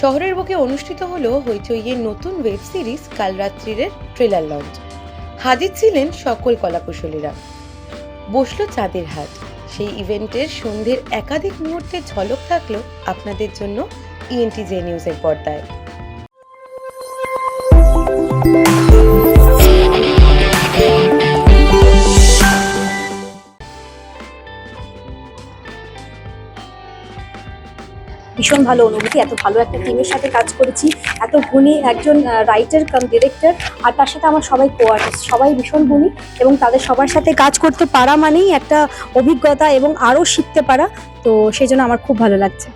শহরের বুকে অনুষ্ঠিত হল হইচইয়ের নতুন ওয়েব সিরিজ কাল রাত্রির ট্রেলার লঞ্চ হাজির ছিলেন সকল কলাকুশলীরা। বসল চাঁদের হাট। সেই ইভেন্টের সন্ধ্যের একাধিক মুহূর্তে ঝলক থাকল আপনাদের জন্য ইএনটি জে নিউজের পর্দায়। ভীষণ ভালো অনুভূতি, এত ভালো একটা টিমের সাথে কাজ করেছি, এত গুণী একজন রাইটার কাম ডিরেক্টর আর তার সাথে আমার সবাই কো আর্টিস্ট সবাই ভীষণ গুণী এবং তাদের সবার সাথে কাজ করতে পারা মানেই একটা অভিজ্ঞতা এবং আরও শিখতে পারা, তো সেই জন্য আমার খুব ভালো লাগছে।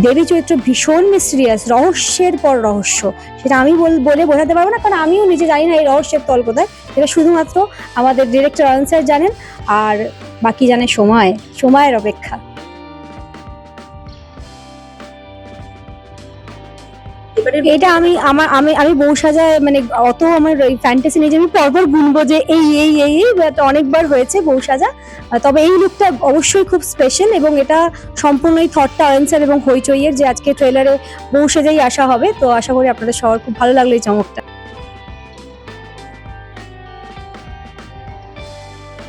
দেবী চরিত্র ভীষণ মিস্টিরিয়াস রহস্যের পর রহস্য। সেটা আমি বল- বোঝাতে পারব না, কারণ আমিও নিজে জানি না এই রহস্যের তল কোথায়। এটা শুধুমাত্র আমাদের ডিরেক্টর অনসার জানেন, আর বাকি জানে সময়, সময়ের অপেক্ষা। এটা আমি আমার, আমি আমি বউ সাজায় মানে অত আমার ফ্যান্টাসি নেই যে আমি পরপর গুনবো যে এই এই এই এই অনেকবার হয়েছে বউ সাজা। তবে এই লুকটা অবশ্যই খুব স্পেশাল এবং এটা সম্পূর্ণ এই থটটা অ্যান্সার এবং হইচইয়ের যে আজকে ট্রেলারে বউ সেজেই আসা হবে, তো আশা করি আপনাদের সবার খুব ভালো লাগল এই চমকটা।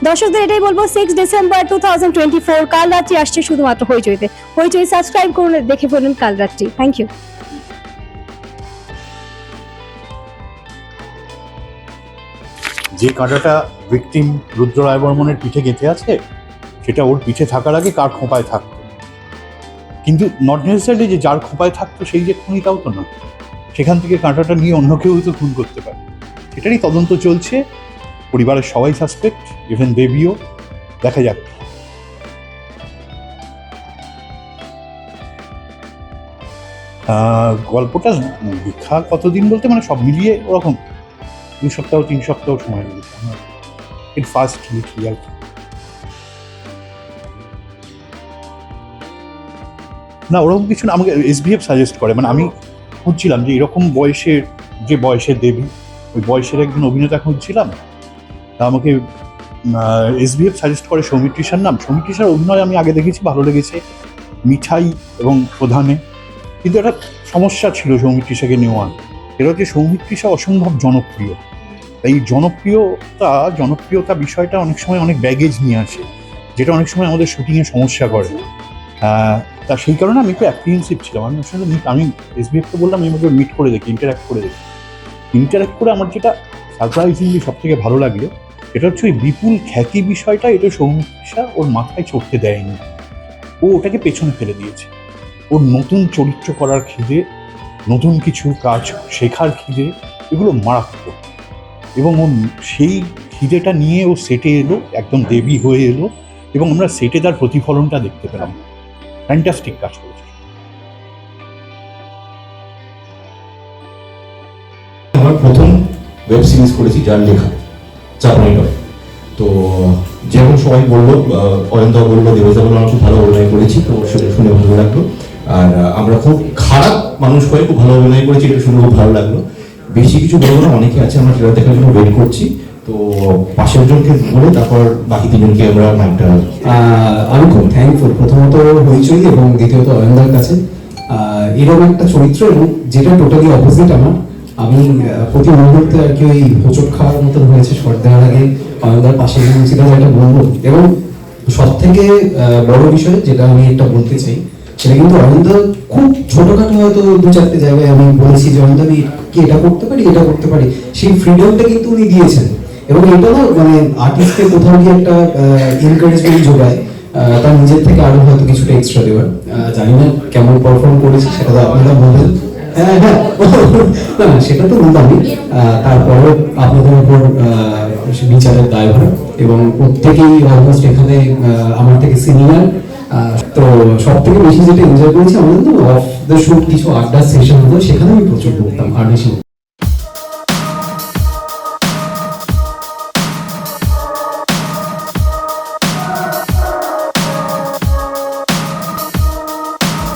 দর্শকদের এটাই বলব six December two thousand twenty four কাল রাত্রি আসছে শুধুমাত্র হইচইতে। হইচই সাবস্ক্রাইব করুন, দেখে ফেলুন কাল রাত্রি। থ্যাংক ইউ যে কাঁটাটা ভিকটিম রুদ্র রায়বর্মনের পিঠে গেঁথে আছে, সেটা ওর পিঠে থাকার আগে কার খোঁপায় থাকতো? কিন্তু নট নেসেসারি যে যার খোঁপায় থাকতো, সেই যে খুনিটাও তো না সেখান থেকে কাঁটাটা নিয়ে অন্য কেউ তো খুন করতে পারে। সেটারই তদন্ত চলছে। পরিবারের সবাই সাসপেক্ট ইভেন দেবীও দেখা যাক। গল্পটা লেখা কতদিন বলতে? মানে সব মিলিয়ে ওরকম। দু সপ্তাহ, তিন সপ্তাহ সময় লেগেছে আমার এর ফার্স্ট লিখি আর কি? না, ওরকম কিছু না, আমাকে এসবিএফ সাজেস্ট করে। মানে আমি খুঁজছিলাম যে এরকম বয়সের, যে বয়সের দেবী, ওই বয়সের একজন অভিনেতা খুঁজছিলাম। তা আমাকে এসবিএফ সাজেস্ট করে সৌমিত্রিষার নাম। সৌমিত্রিষার অভিনয় আমি আগে দেখেছি, ভালো লেগেছে। মিঠাই এবং প্রধানে। কিন্তু একটা সমস্যা ছিল সৌমিত্রিষাকে নেওয়া এটা হচ্ছে সৌমিত্রিষা অসম্ভব জনপ্রিয়। এই জনপ্রিয়তা জনপ্রিয়তা বিষয়টা অনেক সময় অনেক ব্যাগেজ নিয়ে আসে যেটা অনেক সময় আমাদের শুটিংয়ে সমস্যা করে। তা সেই কারণে আমি একটু অ্যাপ্রিহেন্সিভ ছিলাম। আমি সঙ্গে আমি এসবিএফকে বললাম আমি আমাকে মিট করে দেখি ইন্টারাক্ট করে দেখি। ইন্টারাক্ট করে আমার যেটা সারপ্রাইজিংলি সব থেকে ভালো লাগল এটা হচ্ছে ওই বিপুল খ্যাতি বিষয়টা এটা সৌমিত্রিষা ওর মাথায় চড়তে দেয়নি। ও ওটাকে পেছনে ফেলে দিয়েছে। ওর নতুন চরিত্র করার খিদে নতুন কিছু কাজ শেখার খিদে এগুলো মারাত্মক। এবং ও সেই খিদেটা নিয়ে ও সেটে এলো একদম দেবী হয়ে এলো এবং আমরা সেটে তার প্রতিফলনটা দেখতে পেলাম। ফ্যান্টাস্টিক কাজ করেছে। আমার প্রথম ওয়েব সিরিজ করেছি যার লেখা চাপানি টয় তো যেমন সবাই বলল আহ, অয়নদা বলল দেবতা বলল খুব ভালো অভিনয় করেছি তো সেটা শুনে ভালো লাগল। আর আমরা খুব খারাপ মানুষ হয়ে খুব ভালো অভিনয় করেছি এটা শুনে খুব ভালো লাগল। বেশি কিছু বলব না, অনেকে আছে, আমরা ট্রেলার দেখার জন্য ওয়েট করছি। তো পাশের জনকে বলে তারপর বাকি তিনজনকে আমরা নামটা আমি খুব থ্যাঙ্কফুল প্রথমত হইচই এবং দ্বিতীয়ত অয়নদার কাছে। এরকম একটা চরিত্র এবং যেটা টোটালি অপোজিট আমার। আমি প্রতি মুহূর্তে আর কি ওই হোঁচট খাওয়ার মতন হয়েছে শর্ট দেওয়ার আগে অয়নদার পাশে সেটা যেটা বলব। এবং সব থেকে বড় বিষয় যেটা আমি একটা বলতে চাই সেটা কিন্তু অয়নদ খুব ছোটখাটো হয়তো দু চারটে জায়গায় আমি বলেছি যে অয়নদা আমি কি এটা করতে পারি? এটা করতে পারি? সেই ফ্রিডমটা কিন্তু উনি দিয়েছেন। এবং এটা না মানে আর্টিস্টকে কোথাও গিয়ে একটা এনকারেজমেন্ট যোগায়। তার নিজের থেকে আরও হয়তো কিছুটা এক্সট্রা দেওয়ার। জানি না কেমন পারফর্ম করেছি, সেটা তো আপনারা বলবেন হ্যাঁ হ্যাঁ না সেটা তো বললামই তারপরে আপনাদের উপর বিচারের দায়ভার। এবং প্রত্যেকেই অলমোস্ট এখানে আমার থেকে সিনিয়র তো সব থেকে বেশি যেটা এনজয় করেছি আমাদের তো অফ দ্য শুট কিছু আড্ডা সেশন হতো সেখানে আমি প্রচুর করতাম আর বেশি